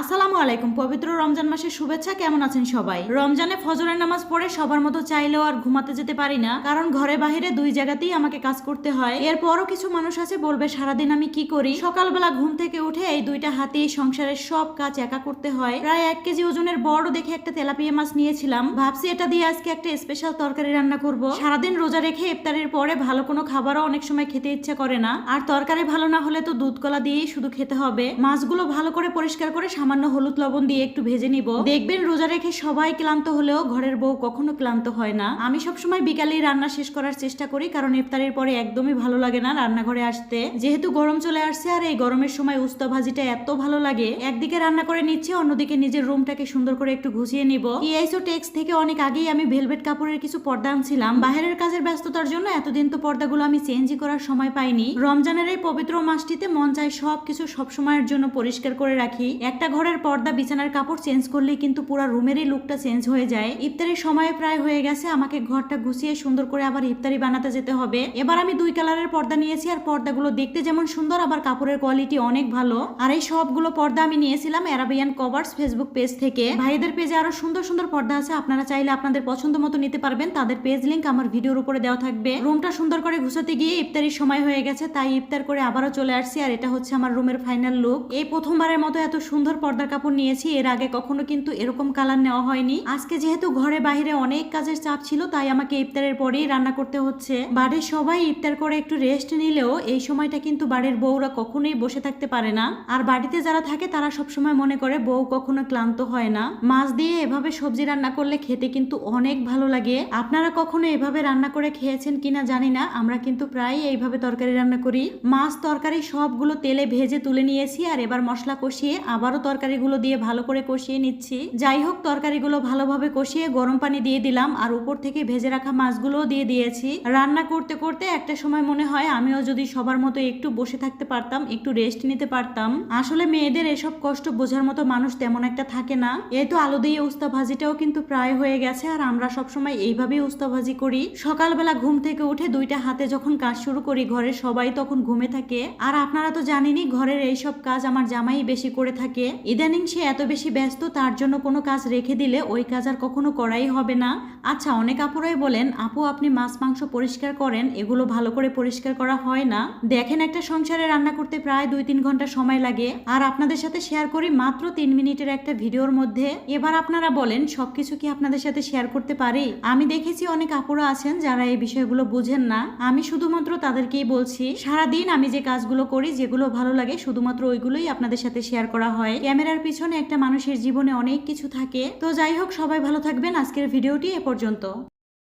আসসালামু আলাইকুম, পবিত্র রমজান মাসের শুভেচ্ছা, কেমন আছেন সবাই? রমজানে ফজরের নামাজ পড়ে সবার মতো চাইলেও আর ঘুমাতে যেতে পারি না, কারণ ঘরে বাহিরে দুই জায়গাতেই আমাকে কাজ করতে হয়। এরপরও কিছু মানুষ আছে, বলবে, সারাদিন আমি কি করি? সকালবেলা ঘুম থেকে উঠে এই দুইটা হাতে সংসারের সব কাজ একা করতে হয়। প্রায় এক কেজি ওজনের বড় দেখে একটা তেলাপিয়া মাছ নিয়েছিলাম। ভাবছি এটা দিয়ে আজকে একটা স্পেশাল তরকারি রান্না করব। সারাদিন রোজা রেখে ইফতারের পরে ভালো কোনো খাবারও অনেক সময় খেতে ইচ্ছা করে না। আর তরকারি ভালো না হলে তো দুধ কলা দিয়েই শুধু খেতে হবে। মাছগুলো ভালো করে পরিষ্কার করে সামান্য হলুদ লবণ দিয়ে একটু ভেজে নিব। দেখবেন রোজা রেখে সবাই ক্লান্ত হলেও ঘরের বউ কখনো ক্লান্ত হয় না। আমি সবসময় বিকালেই রান্না শেষ করার চেষ্টা করি, কারণ ইফতারের পরে একদমই ভালো লাগে না রান্নাঘরে আসতে। যেহেতু গরম চলে আসছে আর এই গরমের সময় উস্তা ভাজিটা এত ভালো লাগে, একদিকে রান্না করে নিচ্ছি, অন্যদিকে নিজের রুমটাকে সুন্দর করে একটু গুছিয়ে নিব। ইএসও টেক্স থেকে অনেক আগেই আমি ভেলভেট কাপড়ের কিছু পর্দা আনছিলাম। বাইরের কাজের ব্যস্ততার জন্য এতদিন তো পর্দাগুলো আমি চেঞ্জই করার সময় পাইনি। রমজানের এই পবিত্র মাসটিতে মন চায় সবকিছু সবসময়ের জন্য পরিষ্কার করে রাখি। একটা ঘরের পর্দা, বিছানার কাপড় চেঞ্জ করলেই কিন্তু পুরো রুমেরই লুকটা চেঞ্জ হয়ে যায়। ইফতারের সময় প্রায় হয়ে গেছে, আমাকে ঘরটা গুছিয়ে সুন্দর করে আবার ইফতারি বানাতে যেতে হবে। এবার আমি দুই কালারের পর্দা নিয়েছি আর পর্দাগুলো দেখতে যেমন সুন্দর, আবার কাপড়ের কোয়ালিটি অনেক ভালো। আর এই সবগুলো পর্দা আমি নিয়েছিলাম অ্যারাবিয়ান কভার্স ফেসবুক পেজ থেকে। ভাইদের পেজে আরও সুন্দর সুন্দর পর্দা আছে, আপনারা চাইলে আপনাদের পছন্দ মতো নিতে পারবেন। তাদের পেজ লিঙ্ক আমার ভিডিওর উপরে দেওয়া থাকবে। রুমটা সুন্দর করে গুছাতে গিয়ে ইফতারির সময় হয়ে গেছে, তাই ইফতার করে আবারও চলে আসছি। আর এটা হচ্ছে আমার রুমের ফাইনাল লুক এই প্রথমবারের মতো এত সুন্দর পর্দার কাপড় নিয়েছি, এর আগে কখনো কিন্তু এরকম কালার নেওয়া হয়নি। আজকে যেহেতু ঘরে বাইরে অনেক কাজের চাপ ছিল, তাই আমাকে ইফতারের পরেই রান্না করতে হচ্ছে। বাড়ির সবাই ইফতার করে একটু রেস্ট নিলেও এই সময়টা কিন্তু বাড়ির বউরা কখনোই বসে থাকতে পারে না। আর বাড়িতে যারা থাকে, তারা সবসময় মনে করে বউ কখনো ক্লান্ত হয় না। মাছ দিয়ে এভাবে সবজি রান্না করলে খেতে কিন্তু অনেক ভালো লাগে। আপনারা কখনো এভাবে রান্না করে খেয়েছেন কিনা জানি না, আমরা কিন্তু প্রায় এইভাবে তরকারি রান্না করি। মাছ, তরকারি সবগুলো তেলে ভেজে তুলে নিয়েছি, আর এবার মশলা কষিয়ে আবারও তরকারিগুলো দিয়ে ভালো করে কষিয়ে নিচ্ছি। যাই হোক, তরকারিগুলো ভালোভাবে কষিয়ে গরম পানি দিয়ে দিলাম আর উপর থেকে ভেজে রাখা মাছগুলোও দিয়ে দিয়েছি। রান্না করতে করতে একটা সময় মনে হয় আমিও যদি সবার মতো একটু বসে থাকতে পারতাম, একটু রেস্ট নিতে পারতাম। আসলে মেয়েদের এসব কষ্ট বোঝার মতো মানুষ তেমন একটা থাকে না। এই তো আলু দিয়ে উস্তা ভাজিটাও কিন্তু প্রায় হয়ে গেছে আর আমরা সবসময় এইভাবেই উস্তা ভাজি করি। সকালবেলা ঘুম থেকে উঠে দুইটা হাতে যখন কাজ শুরু করি ঘরের সবাই তখন ঘুমে থাকে। আর আপনারা তো জানেনই, ঘরের এইসব কাজ আমার জামাই বেশি করে থাকে। ইদানিং সে এত বেশি ব্যস্ত, তার জন্য কোনো কাজ রেখে দিলে ওই কাজ আর কখনো করাই হবে না। আচ্ছা অনেক আপুরাই বলেন, আপু, আপনি মাছ, মাংস পরিষ্কার করেন, এগুলো ভালো করে পরিষ্কার করা হয় না। দেখেন, একটা সংসারে রান্না করতে প্রায় দুই তিন ঘণ্টা সময় লাগে। আর আপনাদের সাথে শেয়ার করি মাত্র তিন মিনিটের একটা ভিডিওর মধ্যে। এবার আপনারা বলেন, সবকিছু কি আপনাদের সাথে শেয়ার করতে পারি? আমি দেখেছি অনেক আপুরা আছেন যারা এই বিষয়গুলো বুঝেন না। আমি শুধুমাত্র তাদেরকেই বলছি, সারাদিন আমি যে কাজগুলো করি, যেগুলো ভালো লাগে, শুধুমাত্র ওইগুলোই আপনাদের সাথে শেয়ার করা হয়। ক্যামেরার পিছনে একটা মানুষের জীবনে অনেক কিছু থাকে। তো যাই হোক, সবাই ভালো থাকবেন। আজকের ভিডিওটি এ পর্যন্ত।